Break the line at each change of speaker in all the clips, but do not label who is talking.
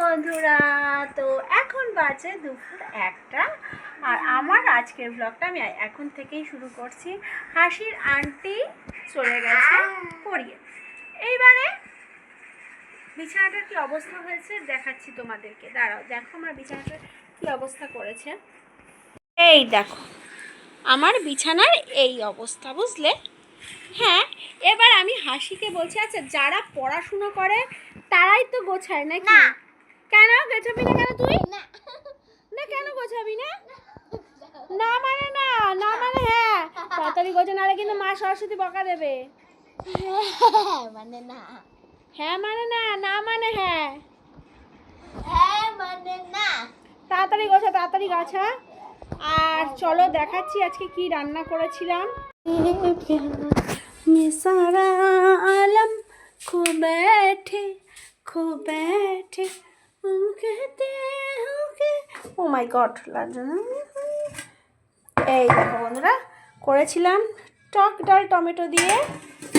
বন্ধুরা, তো এখন বাজে দুপুর একটা। আর আমার আজকের ব্লগটা আমি এখন থেকেই শুরু করছি। হাসির আন্টি চলে গেছে পড়িয়ে। এইবারে বিছানাটার কি অবস্থা হয়েছে দেখাচ্ছি তোমাদেরকে। দাঁড়াও, দেখো আমার বিছানাটার কি অবস্থা করেছে। এই দেখো, আমার বিছানার এই অবস্থা, বুঝলে? হ্যাঁ এবার আমি হাসিকে বলছি আচ্ছা যারা পড়াশুনো করে, তারাই তো গোছায় নাকি। কেন গোছাবি না কেন তুই না কেন গোছাবি না না মানে না না মানে হ্যাঁ তাড়াতাড়ি গোছা নাহলে কিন্তু মা সরস্বতী বকা দেবে
মানে না
হ্যাঁ মানে না না মানে হ্যাঁ
হ্যাঁ মানে না
তাড়াতাড়ি গোছা তাড়াতাড়ি গাছা আর চলো দেখাচ্ছি আজকে কি রান্না করেছিলাম में सारा आलम खो बैठे खो बैठे हम कहते हैं कि ও মাই গড এই দেখো বন্ধুরা, করেছিলাম টক ডাল টমেটো দিয়ে,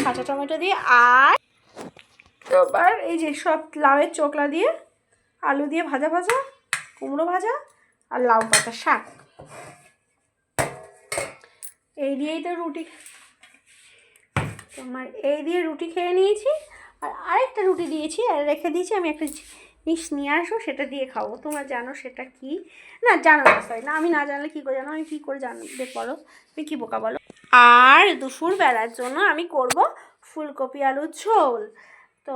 কাঁচা টমেটো দিয়ে, আর এবার এই যে সব লাউয়ের চোকলা দিয়ে, আলু দিয়ে ভাজা ভাজা, কুমড়ো ভাজা আর লাউ পাতা শাক। এই দিয়েই তো রুটি। তোমার এই দিয়ে রুটি খেয়ে নিয়েছি, আর আরেকটা রুটি দিয়েছি, আর রেখে দিয়েছি, আমি একটা জিনিস নিয়ে আসো সেটা দিয়ে খাব। তোমরা জানো সেটা কি? না জানো না সরি না আমি না জানলে কী করে জানো? আমি কী করে জানবে বলো? তুমি কী বোকা বলো? আর দুপুর বেলার জন্য আমি করব ফুলকপি আলুর ঝোল। তো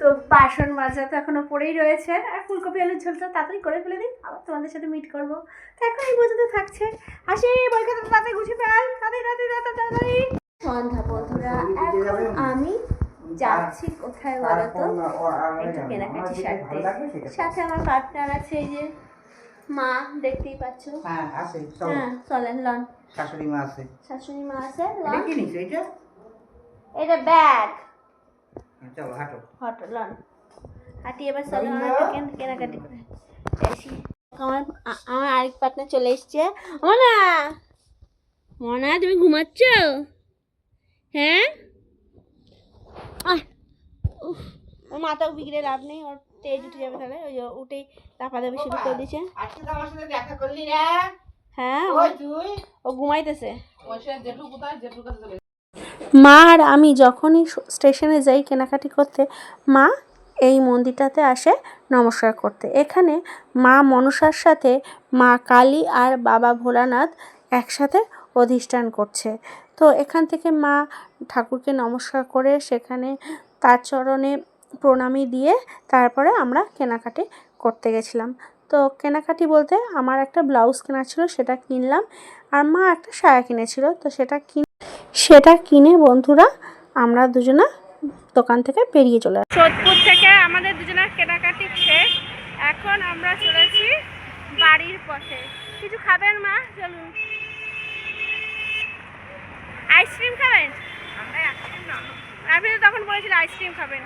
তো বাসন মাজা তো এখনও পড়েই রয়েছে। আর ফুলকপি আলুর ঝোলটা তাড়াতাড়ি করে ফেলে দিন আবার তোমাদের সাথে মিট করব। তো এখন এই পর্যন্ত থাকছে। আসি খাতা তাড়াতাড়ি গুছিয়ে ফেল। তাড়াতাড়ি তাড়াতাড়ি তাড়াতাড়ি। সন্ধ্যা বন্ধুরা এখন আমি যাচ্ছি কোথায় বলো তো? একটু কেনাকাটি সারতে সাথে আমার পার্টনার আছে এই যে মা দেখতেই পাচ্ছ।
হ্যাঁ আছে
হ্যাঁ চলেন লন।
শাশুড়ি মা আছে।
শাশুড়ি মা আছে
এটা
লন।
কি নিছো এটা
এটা ব্যাগ।
চলো হাঁটো।
হট লন। হাঁটি এবার চলো আমরা কেনাকাটি করে। আসি আমার আমার আরেক পার্টনার চলে এসছে। মনা! মনা তুমি ঘুমাচ্ছ? হ্যাঁ? ওর মাথাও বিগড়ে লাভ নেই ওর তেজ উঠে যাবে তাহলে ওই উঠেই লাফা দেবে শুরু করে দিয়েছে।
আজকে তো আমার সাথে দেখা করলি না।
হ্যাঁ ও- ও ঘুমাইতেছে। মা আর আমি যখনই স্টেশনে যাই কেনাকাটি করতে মা এই মন্দিরটাতে আসে নমস্কার করতে। এখানে মা মনসার সাথে মা কালী আর বাবা ভোলানাথ একসাথে অধিষ্ঠান করছে। তো এখান থেকে মা ঠাকুরকে নমস্কার করে সেখানে তার চরণে প্রণামী দিয়ে তারপরে আমরা কেনাকাটি করতে গেছিলাম। তো কেনাকাটি বলতে আমার একটা ব্লাউজ কেনা ছিল, সেটা কিনলাম আর মা একটা সায়া কিনেছিল। তো সেটা কিন, সেটা কিনে বন্ধুরা আমরা দুজনা দোকান থেকে বেরিয়ে চলে সোদপুর থেকে আমাদের দুজনের কেনাকাটি শেষ। এখন আমরা চলেছি বাড়ির পথে। কিছু খাবেন মা? চলুন। আইসক্রিম খাবেন? আপনি তো তখন বলেছিলেন আইসক্রিম খাবেন।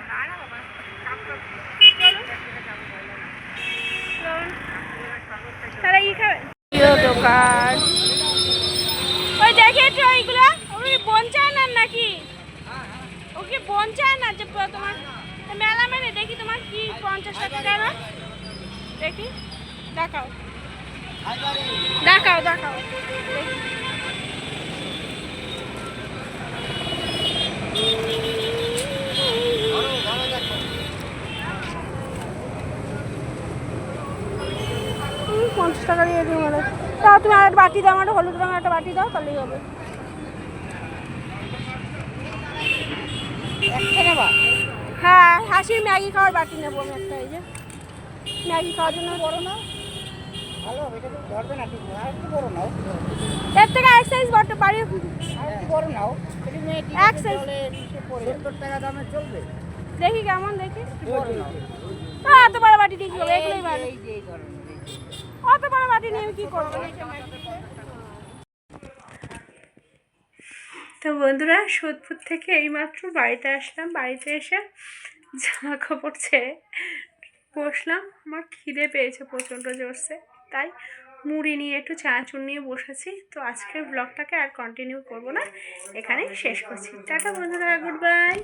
তাহলে ই খাবেন? দোকান। ওই দেখেছ ওইগুলো ওই বোন চায় না নাকি বোন চায় না যে তোমার মেলা মেলে দেখি তোমার কি পঞ্চাশ টাকা দেখি। দেখাও। দেখাও দেখাও। পঞ্চাশ টাকা দিয়ে দিও মানে তাও তুমি আর একটা বাটি দাও আমার হলুদ রঙের একটা বাটি দাও তাহলেই হবে। হ্যাঁ হাসির ম্যাগি খাওয়ার বাটি নেব আমি একটা এই যে। ম্যাগি খাওয়ার জন্য বড় না
ভালো এটা তো ধরবে না ঠিক আর একটু বড় নাও।
এর থেকে এক সাইজ বড় বাড়ি
বড় নাও।
এক সাইজ
টাকা দামে চলবে।
দেখি কেমন দেখি।
বড় নাও।
আহ, অত বড় বাটি হবে? এগুলোই ভালো। অত বড় নিয়ে করব? তো বন্ধুরা, সোদপুর থেকে এইমাত্র বাড়িতে আসলাম। বাড়িতে এসে জামা কাপড় ছেড়ে বসলাম, আমার খিদে পেয়েছে প্রচণ্ড জোরসে। তাই মুড়ি নিয়ে, একটু চানাচুর নিয়ে বসেছি। তো আজকের ব্লগটাকে আর কন্টিনিউ করব না। এখানেই শেষ করছি। টাটা বন্ধুরা গুড বাই